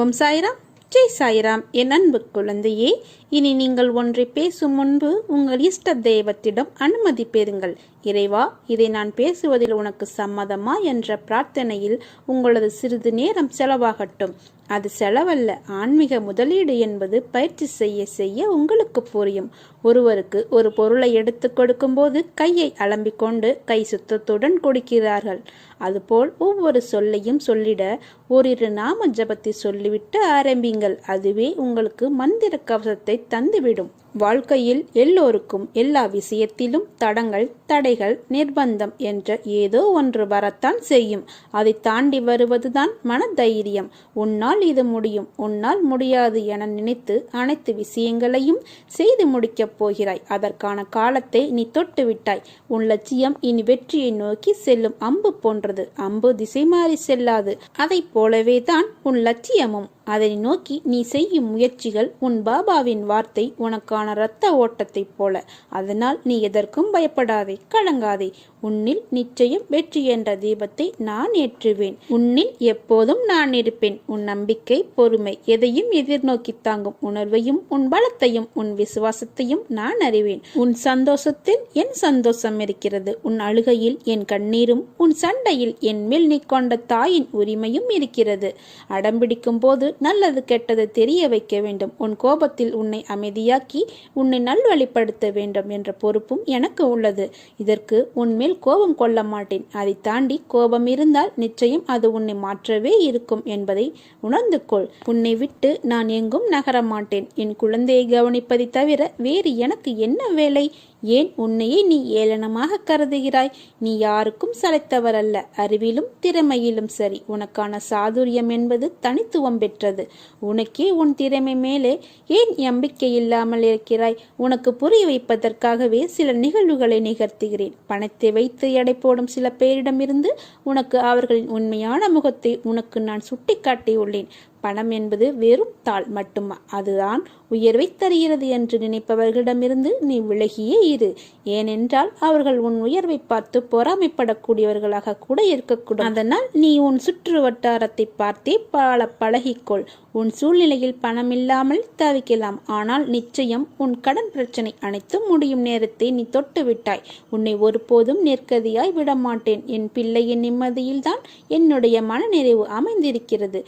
ஓம் சாய்ராம். ஜெய் சாய்ராம். என் அன்பு குழந்தையே இனி நீங்கள் ஒன்றை பேசும் முன்பு உங்கள் இஷ்ட தெய்வத்திடம் அனுமதி பெறுங்கள். இறைவா இதை நான் பேசுவதில் உனக்கு சம்மதமா என்ற பிரார்த்தனையில் உங்களது சிறிது நேரம் செலவாகட்டும். அது செலவல்ல. ஆன்மீக முதலீடு என்பது பயிற்சி செய்ய செய்ய உங்களுக்கு புரியும். ஒருவருக்கு ஒரு பொருளை எடுத்து கொடுக்கும்போது கையை அலம்பிக்கொண்டு கை சுத்தத்துடன் கொடுக்கிறார்கள். அதுபோல் ஒவ்வொரு சொல்லையும் சொல்லிட ஓரிரு நாம ஜபத்தை சொல்லிவிட்டு ஆரம்பிங்கள். அதுவே உங்களுக்கு மந்திர கவசத்தை தந்துவிடும். வாழ்க்கையில் எல்லோருக்கும் எல்லா விஷயத்திலும் தடங்கள் தடைகள் நிர்பந்தம் என்ற ஏதோ ஒன்று வரத்தான் செய்யும். அதை தாண்டி வருவதுதான் மனதைரியம். உன்னால் இது முடியும். உன்னால் முடியாது என நினைத்து அனைத்து விஷயங்களையும் செய்து முடிக்கப் போகிறாய். அதற்கான காலத்தை நீ தொட்டுவிட்டாய் உன் லட்சியம் இனி வெற்றியை நோக்கி செல்லும் அம்பு போன்றது. அம்பு திசை மாறி செல்லாது. அதை போலவே தான் உன் லட்சியமும். அதை நோக்கி நீ செய்யும் முயற்சிகள் உன் பாபாவின் வார்த்தை உனக்கான இரத்த ஓட்டத்தைப் போல. அதனால் நீ எதற்கும் பயப்படாதே கலங்காதே. உன்னில் நிச்சயம் வெற்றி என்ற தீபத்தை நான் ஏற்றுவேன். உன்னில் எப்போதும் நான் இருப்பேன். உன் நம்பிக்கை பொறுமை எதையும் எதிர்நோக்கி தாங்கும் உணர்வையும் உன் பலத்தையும் உன் விசுவாசத்தையும் நான் அறிவேன். உன் சந்தோஷத்தில் என் சந்தோஷம் இருக்கிறது. உன் அழுகையில் என் கண்ணீரும் உன் சண்டையில் என் மேல் நீ கொண்ட தாயின் உரிமையும் இருக்கிறது. அடம்பிடிக்கும் போது நல்லது கெட்டது தெரிய வைக்க வேண்டும். உன் கோபத்தில் உன்னை அமைதியாக்கி உன்னை நல்வழிப்படுத்த வேண்டும் என்ற பொறுப்பும் எனக்கு உள்ளது. இதற்கு உன்மேல் கோபம் கொள்ள மாட்டேன். அதை தாண்டி கோபம் இருந்தால் நிச்சயம் அது உன்னை மாற்றவே இருக்கும் என்பதை உணர்ந்து கொள். உன்னை விட்டு நான் எங்கும் நகர மாட்டேன். என் குழந்தையை கவனிப்பதை தவிர வேறு எனக்கு என்ன வேலை? ஏன் உன்னையே நீ ஏளனமாக கருதுகிறாய்? நீ யாருக்கும் சளைத்தவர் அல்ல அறிவிலும் திறமையிலும் சரி. உனக்கான சாதுரியம் என்பது தனித்துவம் பெற்றது. உனக்கே உன் திறமை மேலே ஏன் நம்பிக்கை இல்லாமல் இருக்கிறாய்? உனக்கு புரிய வைப்பதற்காகவே சில நிகழ்வுகளை நிகழ்த்துகிறேன். பணத்தை வைத்து எடை போடும் சில பேரிடமிருந்து உனக்கு அவர்களின் உண்மையான முகத்தை உனக்கு நான் சுட்டிக்காட்டியுள்ளேன். பணம் என்பது வெறும் தாள் மட்டும். அதுதான் உயர்வை தருகிறது என்று நினைப்பவர்களிடமிருந்து நீ விலகியே இரு. ஏனென்றால் அவர்கள் உன் உயர்வை பார்த்து பொறாமைப்படக்கூடியவர்களாக கூட இருக்கக்கூடும். அதனால் நீ உன் சுற்று வட்டாரத்தை பார்த்தே பல பழகிக்கொள். உன் சூழ்நிலையில் பணம் இல்லாமல் தவிக்கலாம். ஆனால் நிச்சயம் உன் கடன் பிரச்சனை அனைத்தும் முடியும் நேரத்தை நீ தொட்டு விட்டாய் உன்னை ஒருபோதும் நெற்கதியாய் விடமாட்டேன். என் பிள்ளையின் நிம்மதியில்தான் என்னுடைய மனநிறைவு அமைந்திருக்கிறது.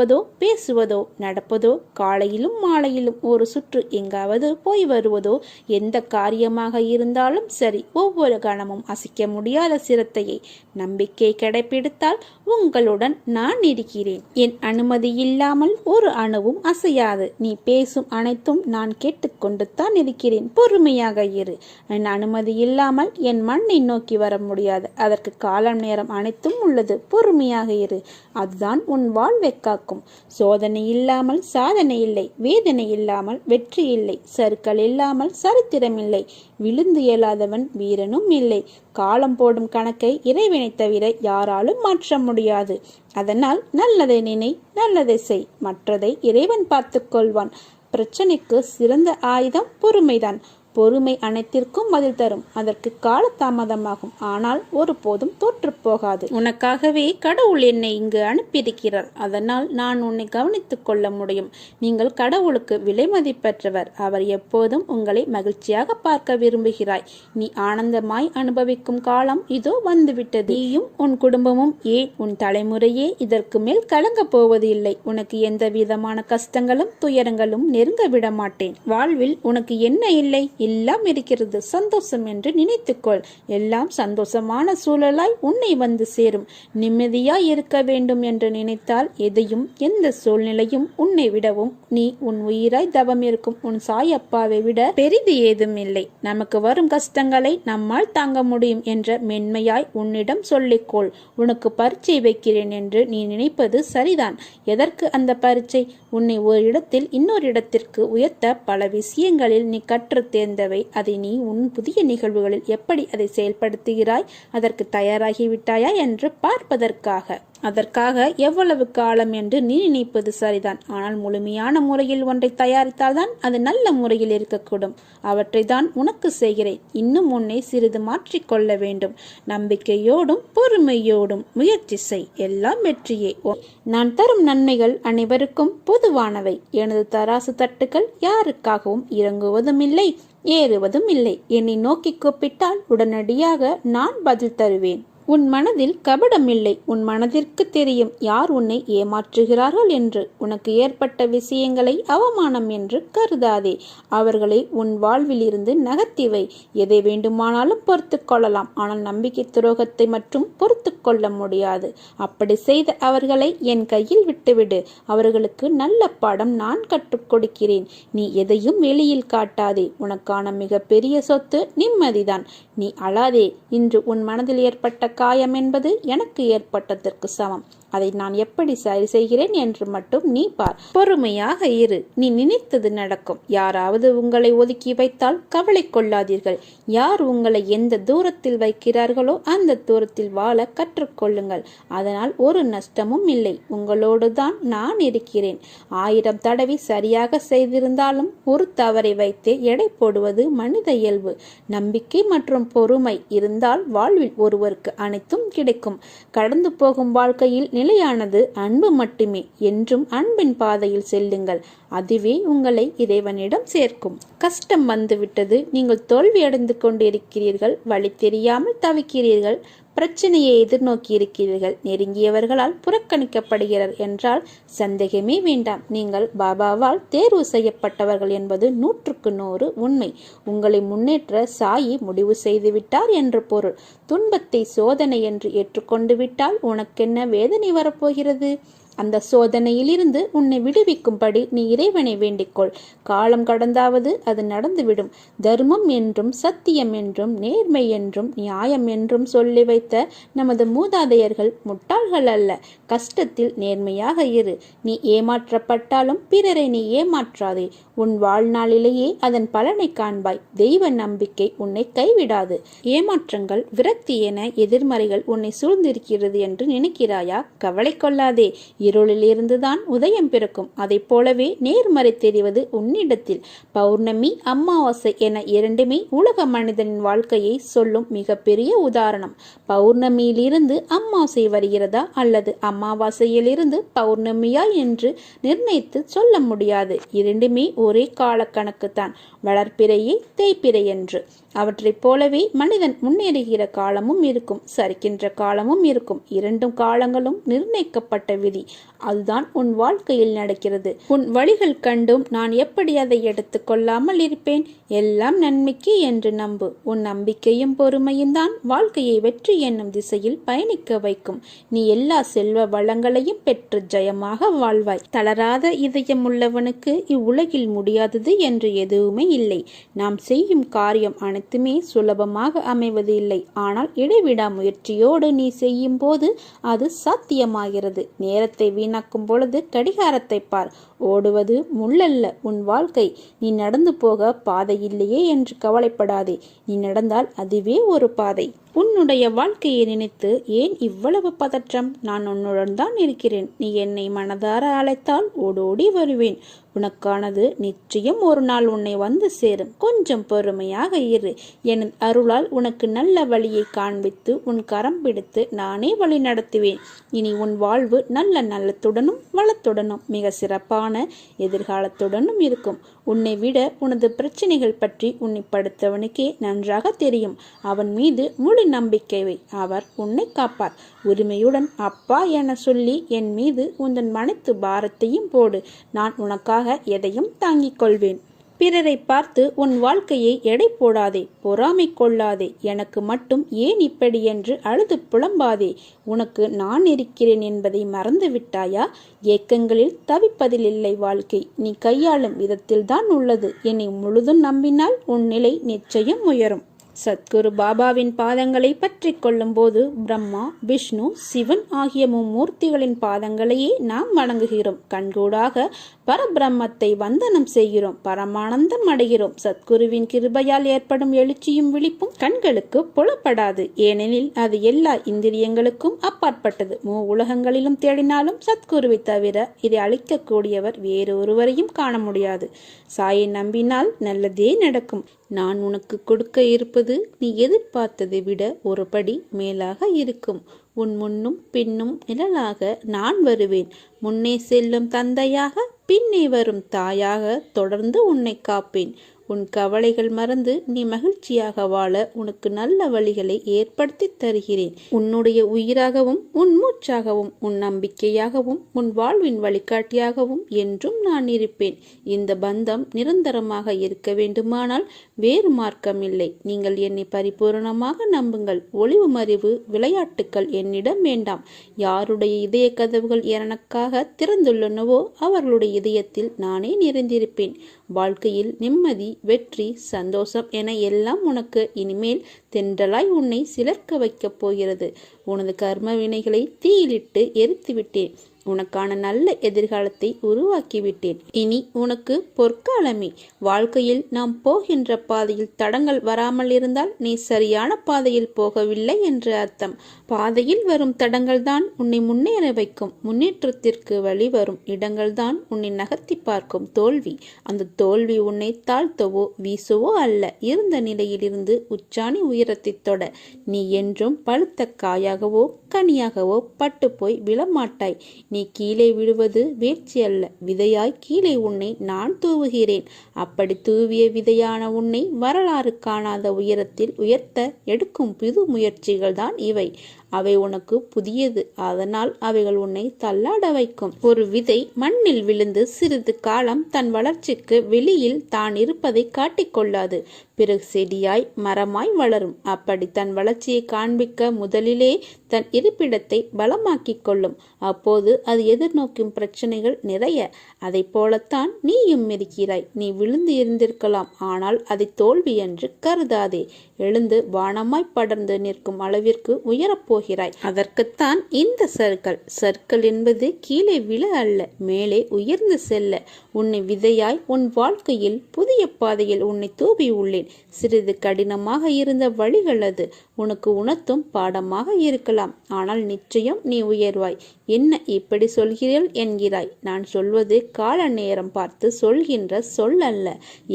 இருப்பதோ பேசுவதோ நடப்பதோ காலையிலும் மாலையிலும் ஒரு சுற்று எங்காவது போய் வருவதோ எந்த காரியமாக இருந்தாலும் சரி ஒவ்வொரு கணமும் அசைக்க முடியாத சிரத்தையை நம்பிக்கை கடைபிடித்தால் உங்களுடன் நான் இருக்கிறேன். என் அனுமதி இல்லாமல் ஒரு அணுவும் அசையாது. நீ பேசும் அனைத்தும் நான் கேட்டுக்கொண்டு தான் இருக்கிறேன். பொறுமையாக இரு. என் அனுமதி இல்லாமல் என் மண்ணை நோக்கி வர முடியாது. அதற்கு காலம் நேரம் அனைத்தும் உள்ளது. பொறுமையாக இரு. அதுதான் உன் வாழ்வை காக்கும். சோதனை இல்லாமல் சாதனை இல்லை. வேதனை இல்லாமல் வெற்றி இல்லை. சருக்கள் இல்லாமல் சரித்திரம் இல்லை. விழுந்து இயலாதவன் வீரனும் இல்லை. காலம் போடும் கணக்கை இறைவனை தவிர யாராலும் மாற்ற முடியாது. அதனால் நல்லதை நினை நல்லதை செய். மற்றதை இறைவன் பார்த்துக்கொள்வான் பிரச்சனைக்கு சிறந்த ஆயுதம் பொறுமைதான். பொறுமை அனைத்திற்கும் பதில் தரும். அதற்கு கால தாமதமாகும் ஆனால் ஒருபோதும் தோற்று போகாது உனக்காகவே கடவுள் என்னை இங்கு அனுப்பியிருக்கிறார். அதனால் நான் உன்னை கவனித்துக் கொள்ள முடியும். நீங்கள் கடவுளுக்கு விலை மதிப்பற்றவர். அவர் எப்போதும் உங்களை மகிழ்ச்சியாக பார்க்க விரும்புகிறாய். நீ ஆனந்தமாய் அனுபவிக்கும் காலம் இதோ வந்துவிட்டது. நீயும் உன் குடும்பமும் ஏன் உன் தலைமுறையே இதற்கு மேல் கலங்கப் போவது இல்லை உனக்கு எந்த விதமான கஷ்டங்களும் துயரங்களும் நெருங்க விட மாட்டேன் வாழ்வில் உனக்கு என்ன இல்லை? எல்லாம் இருக்கிறது. சந்தோஷம் என்று நினைத்துக்கொள். எல்லாம் சந்தோஷமான சூழலாய் உன்னை வந்து சேரும். நிம்மதியாய் இருக்க வேண்டும் என்று நினைத்தால் எதையும் எந்த சூழ்நிலையும் உன்னை விடவும். நீ உன் உயிராய் தவம் இருக்கும். உன் சாயப்பாவை விட பெரிது ஏதும் இல்லை. நமக்கு வரும் கஷ்டங்களை நம்மால் தாங்க முடியும் என்ற மென்மையாய் உன்னிடம் சொல்லிக்கொள். உனக்கு பரீட்சை வைக்கிறேன் என்று நீ நினைப்பது சரிதான். எதற்கு அந்த பரீட்சை? உன்னை ஒரு இடத்தில் இன்னொரு இடத்திற்கு உயர்த்த பல விஷயங்களில் நீ கற்று தேர்ந்தவை அதை நீ உன் புதிய நிகழ்வுகளில் எப்படி அதை செயல்படுத்துகிறாய்? அதற்கு தயாராகிவிட்டாயா? என்று பார்ப்பதற்காக. அதற்காக எவ்வளவு காலம் என்று நீ நினைப்பது சரிதான். ஆனால் முழுமையான முறையில் ஒன்றை தயாரித்தால்தான் அது நல்ல முறையில் இருக்கக்கூடும். அவற்றை தான் உனக்கு செய்கிறேன். இன்னும் உன்னை சிறிது மாற்றிக்கொள்ள வேண்டும். நம்பிக்கையோடும் பொறுமையோடும் முயற்சி செய். எல்லாம் வெற்றியே. ஓ, நான் தரும் நன்மைகள் அனைவருக்கும் பொதுவானவை. எனது தராசு தட்டுகள் யாருக்காகவும் இறங்குவதும் இல்லை ஏறுவதும் இல்லை. என்னை நோக்கி கூப்பிட்டால் உடனடியாக நான் பதில் தருவேன். உன் மனதில் கபடம் இல்லை. உன் மனதிற்கு தெரியும் யார் உன்னை ஏமாற்றுகிறார்கள் என்று. உனக்கு ஏற்பட்ட விஷயங்களை அவமானம் என்று கருதாதே. அவர்களை உன் வாழ்வில் இருந்து எதை வேண்டுமானாலும் பொறுத்து கொள்ளலாம். ஆனால் நம்பிக்கை துரோகத்தை மட்டும் பொறுத்து கொள்ள முடியாது. அப்படி செய்த அவர்களை என் கையில் விட்டுவிடு. அவர்களுக்கு நல்ல பாடம் நான் கற்றுக் கொடுக்கிறேன். நீ எதையும் வெளியில் காட்டாதே. உனக்கான மிக பெரிய சொத்து நிம்மதிதான். நீ அழாதே. இன்று உன் மனதில் ஏற்பட்ட காயம் என்பது எனக்கு ஏற்பட்டதற்கு சமம். அதை நான் எப்படி சரி செய்கிறேன் என்று மட்டும் நீ பார். பொறுமையாக இரு. நீ நினைத்தது நடக்கும். யாராவது உங்களை ஒதுக்கி வைத்தால் கவலை கொள்ளாதீர்கள். யார் உங்களை எந்த தூரத்தில் வைக்கிறார்களோ அந்த தூரத்தில் வாழ கற்றுக்கொள்ளுங்கள். அதனால் ஒரு நஷ்டமும் இல்லை. உங்களோடு தான் நான் இருக்கிறேன். ஆயிரம் தடவை சரியாக செய்திருந்தாலும் ஒரு தவறை வைத்து எடை போடுவது மனித இயல்பு. நம்பிக்கை மற்றும் பொறுமை இருந்தால் வாழ்வில் ஒருவருக்கு அனைத்தும் கிடைக்கும். கடந்து போகும் வாழ்க்கையில் நிலையானது அன்பு மட்டுமே என்றும் அன்பின் பாதையில் செல்லுங்கள். அதுவே உங்களை இறைவனிடம் சேர்க்கும். கஷ்டம் வந்துவிட்டது. நீங்கள் தோல்வியடைந்து கொண்டிருக்கிறீர்கள். வழி தெரியாமல் தவிக்கிறீர்கள். பிரச்சனையை எதிர்நோக்கி இருக்கிறீர்கள். நெருங்கியவர்களால் புறக்கணிக்கப்படுகிறார் என்றால் சந்தேகமே வேண்டாம். நீங்கள் பாபாவால் தேர்வு செய்யப்பட்டவர்கள் என்பது நூற்றுக்கு நூறு உண்மை. உங்களை முன்னேற்ற சாயி முடிவு செய்துவிட்டார் என்று பொருள். துன்பத்தை சோதனை என்று ஏற்றுக்கொண்டு விட்டால் உனக்கென்ன வேதனை வரப்போகிறது? அந்த சோதனையிலிருந்து உன்னை விடுவிக்கும்படி நீ இறைவனை வேண்டிக்கொள். காலம் கடந்தாவது அது நடந்துவிடும். தர்மம் என்றும் சத்தியம் என்றும் நேர்மை என்றும் நியாயம் என்றும் சொல்லி வைத்த நமது மூதாதையர்கள் முட்டாள்கள் அல்ல. கஷ்டத்தில் நேர்மையாக இரு. நீ ஏமாற்றப்பட்டாலும் பிறரை நீ ஏமாற்றாதே. உன் வாழ்நாளிலேயே அதன் பலனை காண்பாய். தெய்வ நம்பிக்கை உன்னை கைவிடாது. ஏமாற்றங்கள் விரக்தி என எதிர்மறைகள் உன்னை சூழ்ந்திருக்கிறது என்று நினைக்கிறாயா? கவலை கொள்ளாதே. இருளிலிருந்துதான் உதயம் பிறக்கும். அதைப் போலவே நேர்மறை தெரிவது உன்னிடத்தில். பௌர்ணமி அமாவாசை என இரண்டுமே உலக மனிதனின் வாழ்க்கையை சொல்லும் மிகப்பெரிய உதாரணம். பௌர்ணமியிலிருந்து அமாவாசை வருகிறதா அல்லது அமாவாசையிலிருந்து பௌர்ணமியா என்று நிர்ணயித்து சொல்ல முடியாது. இரண்டுமே ஒரே காலக்கணக்குத்தான் வளர்ப்பிறையே தேய்ப்பிறை என்று. அவற்றைப் போலவே மனிதன் முன்னேறுகிற காலமும் இருக்கும் சரிக்கின்ற காலமும் இருக்கும். இரண்டும் காலங்களும் நிர்ணயிக்கப்பட்ட விதி. அதுதான் உன் வாழ்க்கையில் நடக்கிறது. உன் வழிகள் கண்டும் நான் எப்படி அதை எடுத்துக் கொள்ளாமல் இருப்பேன்? எல்லாம் நன்மைக்கு என்று நம்பு. உன் நம்பிக்கையும் பொறுமையும் தான் வாழ்க்கையை வெற்றி என்னும் திசையில் பயணிக்க வைக்கும். நீ எல்லா செல்வ வளங்களையும் பெற்று ஜெயமாக வாழ்வாய். தளராத இதயம் உள்ளவனுக்கு இவ்வுலகில் முடியாதது என்று எதுவுமே இல்லை. நாம் செய்யும் காரியம் அனைத்துமே சுலபமாக அமைவது இல்லை. ஆனால் இடைவிடா முயற்சியோடு நீ செய்யும் போது அது சாத்தியமாகிறது. நேரத்தை வீணாக்கும் பொழுது கடிகாரத்தை பார். ஓடுவது முள்ளல்ல உன் வாழ்க்கை. நீ நடந்து போக பாதை இல்லையே என்று கவலைப்படாதே. நீ நடந்தால் அதுவே ஒரு பாதை. உன்னுடைய வாழ்க்கையை நினைத்து ஏன் இவ்வளவு பதற்றம்? நான் உன்னுடன் தான் இருக்கிறேன். நீ என்னை மனதார அழைத்தால் ஓடோடி வருவேன். உனக்கானது நிச்சயம் ஒரு நாள் உன்னை வந்து சேரும். கொஞ்சம் பொறுமையாக இரு. என் அருளால் உனக்கு நல்ல வழியை காண்பித்து உன் கரம் பிடித்து நானே வழி நடத்துவேன். இனி உன் வாழ்வு நல்ல நல்லத்துடனும் வளத்துடனும் மிக சிறப்பான எதிர்காலத்துடனும் இருக்கும். உன்னை விட உனது பிரச்சனைகள் பற்றி உன்னை படுத்தவனுக்கே நன்றாக தெரியும். அவன் மீது முழு நம்பிக்கை வை. அவர் உன்னை காப்பார். உரிமையுடன் அப்பா என சொல்லி என் மீது உந்தன் மனைத்து பாரத்தையும் போடு. நான் உனக்காக எதையும் தாங்கிக் கொள்வேன். பிறரை பார்த்து உன் வாழ்க்கையை எடை போடாதே. பொறாமை கொள்ளாதே. எனக்கு மட்டும் ஏன் இப்படி என்று அழுது புலம்பாதே. உனக்கு நான் இருக்கிறேன் என்பதை மறந்து விட்டாயா? ஏக்கங்களில் தவிப்பதில் இல்லை வாழ்க்கை. நீ கையாளும் விதத்தில்தான் உள்ளது. என்னை முழுதும் நம்பினால் உன் நிலை நிச்சயம் உயரும். சத்குரு பாபாவின் பாதங்களை பற்றி கொள்ளும்போது பிரம்மா விஷ்ணு சிவன் ஆகிய மும்மூர்த்திகளின் பாதங்களையே நாம் வணங்குகிறோம். கண்கூடாக பரபிரம்மத்தை வந்தனம் செய்கிறோம். பரமானந்தம் அடைகிறோம். சத்குருவின் கிருபையால் ஏற்படும் எழுச்சியும் விழிப்பும் கண்களுக்கு புலப்படாது. ஏனெனில் அது எல்லா இந்திரியங்களுக்கும் அப்பாற்பட்டது. மூ உலகங்களிலும் தேடினாலும் சத்குருவை தவிர இதை அளிக்கக்கூடியவர் வேறு ஒருவரையும் காண முடியாது. சாயை நம்பினால் நல்லதே நடக்கும். நான் உனக்கு கொடுக்க இருப்பது நீ எதிர்பார்த்ததை விட ஒரு படி மேலாக இருக்கும். உன் முன்னும் பின்னும் நிழலாக நான் வருவேன். முன்னே செல்லும் தந்தையாக பின்னே வரும் தாயாக தொடர்ந்து உன்னை காப்பேன். உன் கவலைகள் மறந்து நீ மகிழ்ச்சியாக வாழ உனக்கு நல்ல வழிகளை ஏற்படுத்தி தருகிறேன். உன்னுடைய உயிராகவும் உன் மூச்சாகவும் உன் நம்பிக்கையாகவும் உன் வாழ்வின் வழிகாட்டியாகவும் என்றும் நான் இருப்பேன். இந்த பந்தம் நிரந்தரமாக இருக்க வேண்டுமானால் வேறு மார்க்கம் இல்லை நீங்கள் என்னை பரிபூரணமாக நம்புங்கள். ஒளிவு மறிவு விளையாட்டுக்கள் என்னிடம் வேண்டாம். யாருடைய இதய கதவுகள் எனக்காக திறந்துள்ளனவோ அவர்களுடைய இதயத்தில் நானே நிறைந்திருப்பேன். வாழ்க்கையில் நிம்மதி வெற்றி சந்தோஷம் என எல்லாம் உனக்கு இனிமேல் தென்றலாய் உன்னை சிலர்க்க வைக்கப் போகிறது. உனது கர்ம வினைகளை தீயிலிட்டு எரித்து விட்டேன் உனக்கான நல்ல எதிர்காலத்தை உருவாக்கிவிட்டேன். இனி உனக்கு பொற்காலமே. வாழ்க்கையில் நாம் போகின்ற பாதையில் தடங்கள் வராமல் இருந்தால் நீ சரியான பாதையில் போகவில்லை என்று அர்த்தம். பாதையில் வரும் தடங்கள் தான் உன்னை முன்னேற வைக்கும். முன்னேற்றத்திற்கு வழி வரும் இடங்கள் தான் உன்னை நகர்த்தி பார்க்கும் தோல்வி. அந்த தோல்வி உன்னை தாழ்த்தவோ வீசவோ அல்ல. இருந்த நிலையிலிருந்து உச்சாணி உயரத்தை தொட. நீ என்றும் பழுத்த காயாகவோ கனியாகவோ பட்டு போய் விழமாட்டாய். நீ கீழே விழுவது வீழ்ச்சி அல்ல. விதையாய் கீழே உன்னை நான் தூவுகிறேன். அப்படி தூவிய விதையான உன்னை வரலாறு காணாத உயரத்தில் உயர்த்த எடுக்கும் புது முயற்சிகள் தான் இவை. அவை உனக்கு புதியது. அதனால் அவைகள் உன்னை தள்ளாட வைக்கும். ஒரு விதை மண்ணில் விழுந்து சிறிது காலம் தன் வளர்ச்சிக்கு வெளியில் தான் இருப்பதை காட்டிக்கொள்ளாது. பிறகு செடியாய் மரமாய் வளரும். அப்படி தன் வளர்ச்சியை காண்பிக்க முதலிலே தன் இருப்பிடத்தை பலமாக்கிக் கொள்ளும். அப்போது அது எதிர்நோக்கும் பிரச்சனைகள் நிறைய. அதை போலத்தான் நீயும் இருக்கிறாய். நீ விழுந்து இருந்திருக்கலாம். ஆனால் அதை தோல்வி என்று கருதாதே. எழுந்து வானமாய் படர்ந்து நிற்கும் அளவிற்கு உயரப்போ போகிறாய். அதற்குத்தான் இந்த சர்க்கல் சர்க்கல் என்பது கீழே விழ அல்ல மேலே உயர்ந்து செல்ல. உன்னை விதையாய் உன் வாழ்க்கையில் புதிய பாதையில் உன்னை தூவி உள்ளேன். சிறிது கடினமாக இருந்த வழிகள் அது. உனக்கு உணர்த்தும் பாடமாக இருக்கலாம். ஆனால் நிச்சயம் நீ உயர்வாய். என்ன இப்படி சொல்கிறீள் என்கிறாய். நான் சொல்வது கால நேரம் பார்த்து சொல்கின்ற சொல் அல்ல.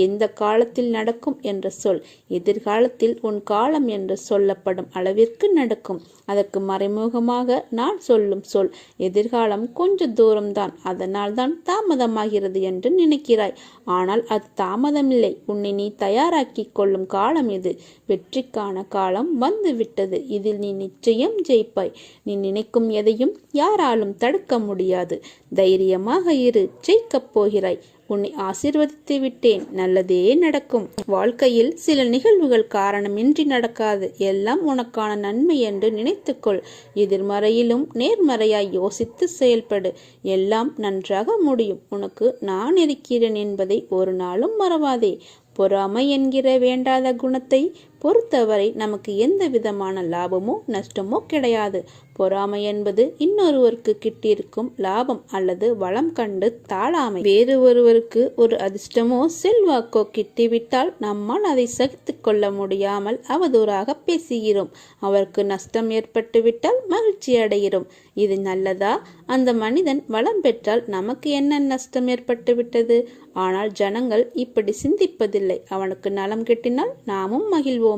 எந்த காலத்தில் நடக்கும் என்ற சொல். எதிர்காலத்தில் உன் காலம் என்று சொல்லப்படும் அளவிற்கு நடக்கும். அதற்கு மறைமுகமாக நான் சொல்லும் சொல். எதிர்காலம் கொஞ்ச தூரம்தான். அதனால் தான் தாமதமாகிறது என்று நினைக்கிறாய். ஆனால் அது தாமதமில்லை. உன்னை நீ தயாராக்கி கொள்ளும் காலம் இது. வெற்றிக்கான காலம் வந்து விட்டது இதில் நீ நிச்சயம் ஜெயிப்பாய். நீ நினைக்கும் எதையும் யாராலும் தடுக்க முடியாது. தைரியமாக இரு ஜெயிக்கப் போகிறாய். உன்னை ஆசிர்வதித்து விட்டேன். நல்லதே நடக்கும். வாழ்க்கையில் சில நிகழ்வுகள் காரணமின்றி நடக்காது. எல்லாம் உனக்கான நன்மை என்று நினைத்துக்கொள். எதிர்மறையிலும் நேர்மறையாய் யோசித்து செயல்படு. எல்லாம் நன்றாக முடியும். உனக்கு நான் இருக்கிறேன் என்பதை ஒரு நாளும் மறவாதே. பொறாமை என்கிற வேண்டாத குணத்தை பொறுத்தவரை நமக்கு எந்த விதமான லாபமோ நஷ்டமோ கிடையாது. பொறாமை என்பது இன்னொருவருக்கு கிட்டிருக்கும் லாபம் அல்லது வளம் கண்டு தாழாமை. வேறு ஒருவருக்கு ஒரு அதிர்ஷ்டமோ செல்வாக்கோ கிட்டிவிட்டால் நம்மால் அதை சகித்து கொள்ள முடியாமல் அவதூறாக பேசுகிறோம். அவருக்கு நஷ்டம் ஏற்பட்டுவிட்டால் மகிழ்ச்சி அடைகிறோம். இது நல்லதா? அந்த மனிதன் வளம் பெற்றால் நமக்கு என்ன நஷ்டம் ஏற்பட்டு விட்டது ஆனால் ஜனங்கள் இப்படி சிந்திப்பதில்லை. அவனுக்கு நலம் கிட்டினால் நாமும் மகிழ்வோம்.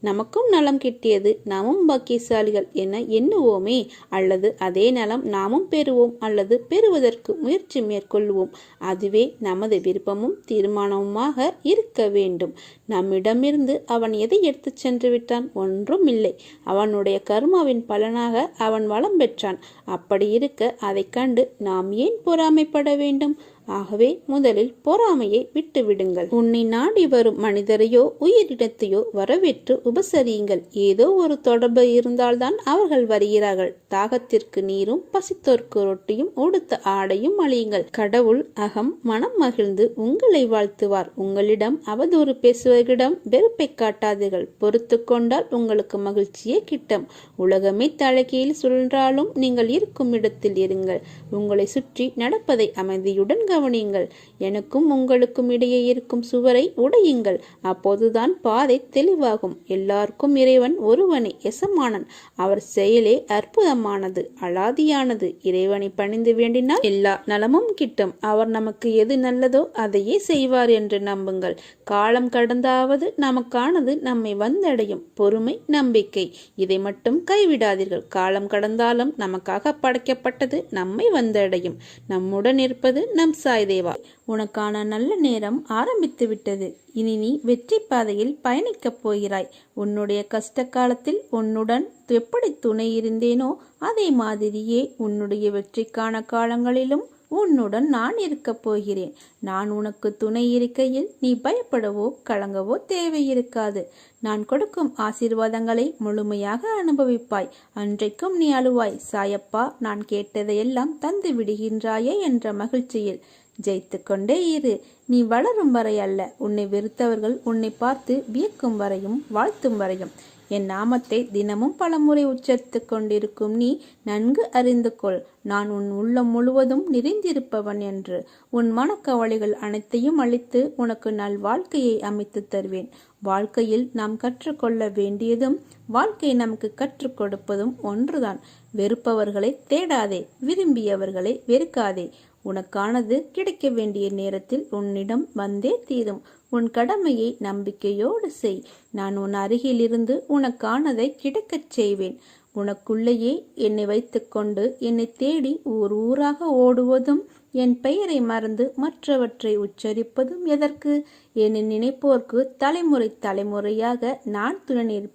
நமக்கும் நலம் கிட்டியது. நாமும் பாக்கியசாலிகள் என எண்ணுவோமே. அல்லது அதே நலம் நாமும் பெறுவோம் அல்லது பெறுவதற்கு முயற்சி மேற்கொள்வோம். அதுவே நமது விருப்பமும் தீர்மானமுமாக இருக்க வேண்டும். நம்மிடமிருந்து அவன் எதை எடுத்துச் சென்று விட்டான்? ஒன்றும் இல்லை. அவனுடைய கர்மாவின் பலனாக அவன் வளம் பெற்றான். அப்படி இருக்க அதைக் கண்டு நாம் ஏன் பொறாமைப்பட வேண்டும்? ஆகவே முதலில் பொறாமையை விட்டு விடுங்கள் உன்னை நாடி வரும் மனிதரையோ உயிரினத்தையோ வரவேற்று உபசரியுங்கள். ஏதோ ஒரு தொடர்பு இருந்தால்தான் அவர்கள் வருகிறார்கள். தாகத்திற்கு நீரும் பசித்தோர்க்கு ரொட்டியும் உடுத்த ஆடையும் அழியுங்கள் கடவுள் அகம் மனம் மகிழ்ந்து உங்களை வாழ்த்துவார். உங்களிடம் அவதூறு பேசுவர்களிடம் வெறுப்பை காட்டாதீர்கள். பொறுத்து கொண்டால் உங்களுக்கு மகிழ்ச்சியே கிட்டும். உலகமே தலைகீழ் சுழன்றாலும் நீங்கள் இருக்கும் இடத்தில் இருங்கள். உங்களை சுற்றி நடப்பதை அமைதியுடன் கவனியுங்கள். எனக்கும் உங்களுக்கும் இடையே இருக்கும் சுவரை உடையுங்கள். அப்போதுதான் பாதை தெளிவாகும். எல்லாருக்கும் இறைவன் ஒருவனே எசமானன். அவர் செயலே அற்புதமானது அலாதியானது. இறைவனை பணிந்து வேண்டினால் எல்லா நலமும் கிட்டும். அவர் நமக்கு எது நல்லதோ அதையே செய்வார் என்று நம்புங்கள். காலம் கடந்தாவது நமக்கானது நம்மை வந்தடையும். பொறுமை நம்பிக்கை இதை மட்டும் கைவிடாதீர்கள். காலம் கடந்தாலும் நமக்காக படைக்கப்பட்டது நம்மை வந்தடையும். நம்முடன் இருப்பது நம் சாய்தேவா உனக்கான நல்ல நேரம் ஆரம்பித்து விட்டது. இனி நீ வெற்றி பாதையில் பயணிக்கப் போகிறாய். உன்னுடைய கஷ்ட காலத்தில் உன்னுடன் எப்படி துணை இருந்தேனோ அதே மாதிரியே உன்னுடைய வெற்றிக்கான காலங்களிலும் உன்னுடன் நான் இருக்கப் போகிறேன். நான் உனக்கு துணை இருக்கையில் நீ பயப்படவோ கலங்கவோ தேவை இருக்காது நான் கொடுக்கும் ஆசீர்வாதங்களை முழுமையாக அனுபவிப்பாய். அன்றைக்கும் நீ அழுவாய். சாயப்பா நான் கேட்டதையெல்லாம் தந்து விடுகின்றாயே என்ற மகிழ்ச்சியில். ஜெயித்து கொண்டே இரு. நீ வளரும் வரை அல்ல. உன்னை வெறுத்தவர்கள் உன்னை பார்த்து வியக்கும் வரையும் வாழ்த்தும் வரையும். என் நாமத்தை தினமும் பலமுறை உச்சரித்து கொண்டிருக்கும் நீ நன்கு அறிந்து கொள். நான் உன் உள்ளம் முழுவதும் நிறைந்திருப்பவன் என்று. உன் மனக்கவலைகள் அனைத்தையும் அழித்து உனக்கு நல் வாழ்க்கையை அமைத்து தருவேன். வாழ்க்கையில் நாம் கற்றுக்கொள்ள வேண்டியதும் வாழ்க்கை நமக்கு கற்றுக் கொடுப்பதும் ஒன்றுதான். வெறுப்பவர்களை தேடாதே விரும்பியவர்களை வெறுக்காதே. உனக்கானது கிடைக்க வேண்டிய நேரத்தில் உன்னிடம் வந்தே தீரும். உன் கடமையை நம்பிக்கையோடு செய். நான் உன் அருகிலிருந்து உனக்கானதை கிடைக்கச் செய்வேன். உனக்குள்ளேயே என்னை வைத்துக்கொண்டு என்னை தேடி ஊர் ஊராக ஓடுவதும் என் பெயரை மறந்து மற்றவற்றை உச்சரிப்பதும் எதற்கு? என்னை நினைப்போர்க்கு தலைமுறை தலைமுறையாக நான் துணை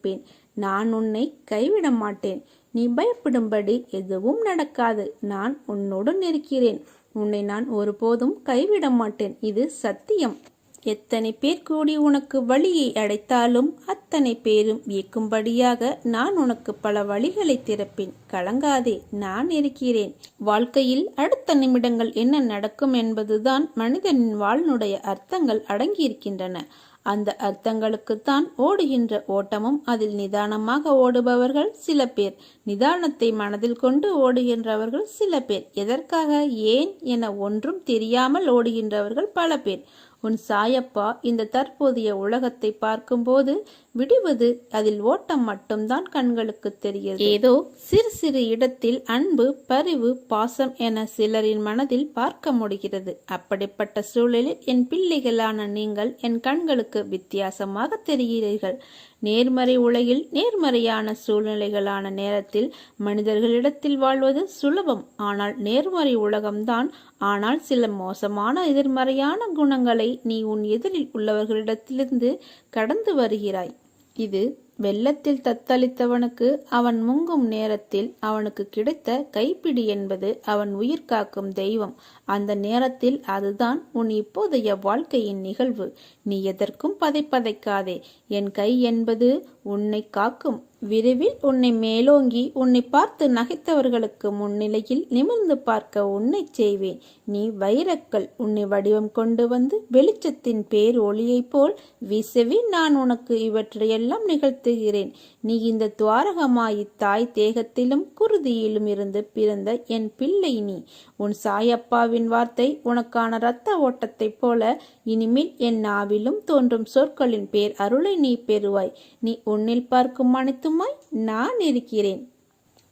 நான் உன்னை கைவிட மாட்டேன். நீ பயப்படும்படி எதுவும் நடக்காது. நான் உன்னுடன் இருக்கிறேன். உன்னை நான் ஒருபோதும் கைவிட மாட்டேன். இது சத்தியம். எத்தனை பேர் கூடி உனக்கு வழியை அடைத்தாலும் அத்தனை பேரும் வியக்கும்படியாக நான் உனக்கு பல வழிகளை திறப்பேன். கலங்காதே நான் இருக்கிறேன். வாழ்க்கையில் அடுத்த நிமிடங்கள் என்ன நடக்கும் என்பதுதான் மனிதனின் வாழ்னுடைய அர்த்தங்கள் அடங்கியிருக்கின்றன. அந்த அர்த்தங்களுக்குத்தான் ஓடுகின்ற ஓட்டமும் அதில் நிதானமாக ஓடுபவர்கள் சில பேர். நிதானத்தை மனதில் கொண்டு ஓடுகின்றவர்கள் சில பேர். எதற்காக ஏன் என ஒன்றும் தெரியாமல் ஓடுகின்றவர்கள் பல பேர். உன் சாயப்பா இந்த தற்போதைய உலகத்தை பார்க்கும்போது விடுவது அதில் ஓட்டம் மட்டும்தான் கண்களுக்கு தெரிகிறது. ஏதோ சிறு சிறு இடத்தில் அன்பு பரிவு பாசம் என சிலரின் மனதில் பார்க்க முடிகிறது. அப்படிப்பட்ட சூழலில் என் பிள்ளைகளான நீங்கள் என் கண்களுக்கு வித்தியாசமாக தெரிகிறீர்கள். நேர்மறை உலகில் நேர்மறையான சூழ்நிலைகளான நேரத்தில் மனிதர்களிடத்தில் வாழ்வது சுலபம். ஆனால் நேர்மறை உலகம்தான். ஆனால் சில மோசமான எதிர்மறையான குணங்களை நீ உன் எதிரில் உள்ளவர்களிடத்திலிருந்து கடந்து வருகிறாய். இது வெள்ளத்தில் தத்தளித்தவனுக்கு அவன் முங்கும் நேரத்தில் அவனுக்கு கிடைத்த கைப்பிடி என்பது அவன் உயிர் காக்கும் தெய்வம். அந்த நேரத்தில் அதுதான் உன் இப்போதைய வாழ்க்கையின் நிகழ்வு. நீ எதற்கும் பதைப்பதைக்காதே. என் கை என்பது உன்னை காக்கும் விரைவில் உன்னை மேலோங்கி உன்னை பார்த்து நகைத்தவர்களுக்கு முன்னிலையில் நிமிர்ந்து பார்க்க உன்னை செய்வேன். நீ வைரக்கல் உன்னை வடிவம் கொண்டு வந்து வெளிச்சத்தின் பேர் ஒளியைப் போல் வீசவே நான் உனக்கு இவற்றையெல்லாம் நிகழ்த்துகிறேன். நீ இந்த துவாரகமாய் தாய் தேகத்திலும் குருதியிலும் இருந்து பிறந்த என் பிள்ளை நீ. உன் சாயப்பாவின் வார்த்தை உனக்கான இரத்த ஓட்டத்தைப் போல இனிமேல் என் நாவிலும் தோன்றும் சொற்களின் பேர் அருளை நீ பெறுவாய். நீ உன்னில் பார்க்கும் அனைத்தும் அனைத்துமாய் நான் இருக்கிறேன்.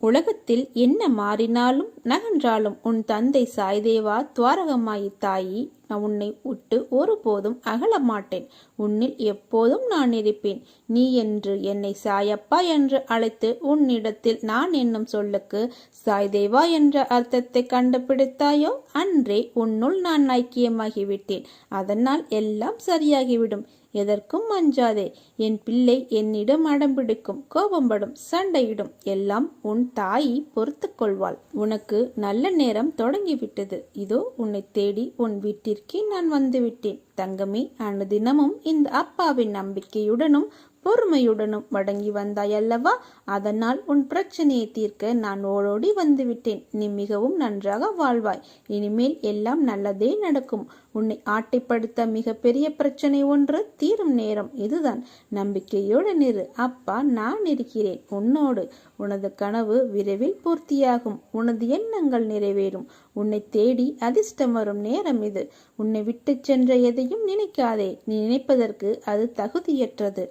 உலகத்தில் என்ன மாறினாலும் நகன்றாலும் உன் தந்தை சாய்தேவா துவாரகமாயி தாயி நான் உன்னை விட்டு ஒருபோதும் அகல மாட்டேன். உன்னில் எப்போதும் நான் இருப்பேன். நீ என்று என்னை சாயப்பா என்று அழைத்து உன்னிடத்தில் நான் என்னும் சொல்லுக்கு சாய்தேவா என்ற அர்த்தத்தை கண்டுபிடித்தாயோ? அன்றே உன்னுள் நான் ஐக்கியமாகிவிட்டேன். அதனால் எல்லாம் சரியாகிவிடும். எதற்கும் அஞ்சாதே. என் பிள்ளை என்னிடம் அடம்பிடிக்கும் கோபம்படும் சண்டையிடும் எல்லாம் உன் தாயி பொறுத்து கொள்வாள். உனக்கு நல்ல நேரம் தொடங்கிவிட்டது. இதோ உன்னை தேடி உன் வீட்டிற்கே நான் வந்துவிட்டேன். தங்கமே அனுதினமும் இந்த அப்பாவின் நம்பிக்கையுடனும் பொறுமையுடனும் மடங்கி வந்தாய் அல்லவா அதனால் உன் பிரச்சனையை தீர்க்க நான் ஓடோடி வந்துவிட்டேன். நீ மிகவும் நன்றாக வாழ்வாய். இனிமேல் எல்லாம் நல்லதே நடக்கும். உன்னை ஆட்டைப்படுத்த மிகப்பெரிய பிரச்சனை ஒன்று தீரும் நேரம் இதுதான். நம்பிக்கையோடு நிறு. அப்பா நான் இருக்கிறேன். உன்னோடு. உனது கனவு விரைவில் பூர்த்தியாகும். உனது எண்ணங்கள் நிறைவேறும். உன்னை தேடி அதிர்ஷ்டம் வரும் நேரம் இது. உன்னை விட்டுச் சென்ற எதையும் நினைக்காதே. நீ நினைப்பதற்கு அது தகுதியற்றது.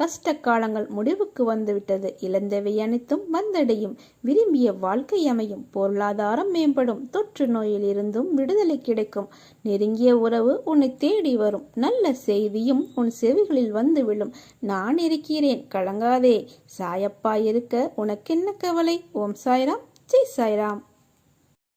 கஷ்ட காலங்கள் முடிவுக்கு வந்துவிட்டது. இழந்தவை அனைத்தும் வந்தடையும். விரும்பிய வாழ்க்கை அமையும். பொருளாதாரம் மேம்படும். தொற்று நோயில் இருந்தும் விடுதலை கிடைக்கும். நெருங்கிய உறவு உன்னை தேடி வரும். நல்ல செய்தியும் உன் செவிகளில் வந்து விழும் நான் இருக்கிறேன். கலங்காதே. சாயப்பா இருக்க உனக்கென்ன கவலை? ஓம் சாய்ராம். ஜெய் சாய்ராம்.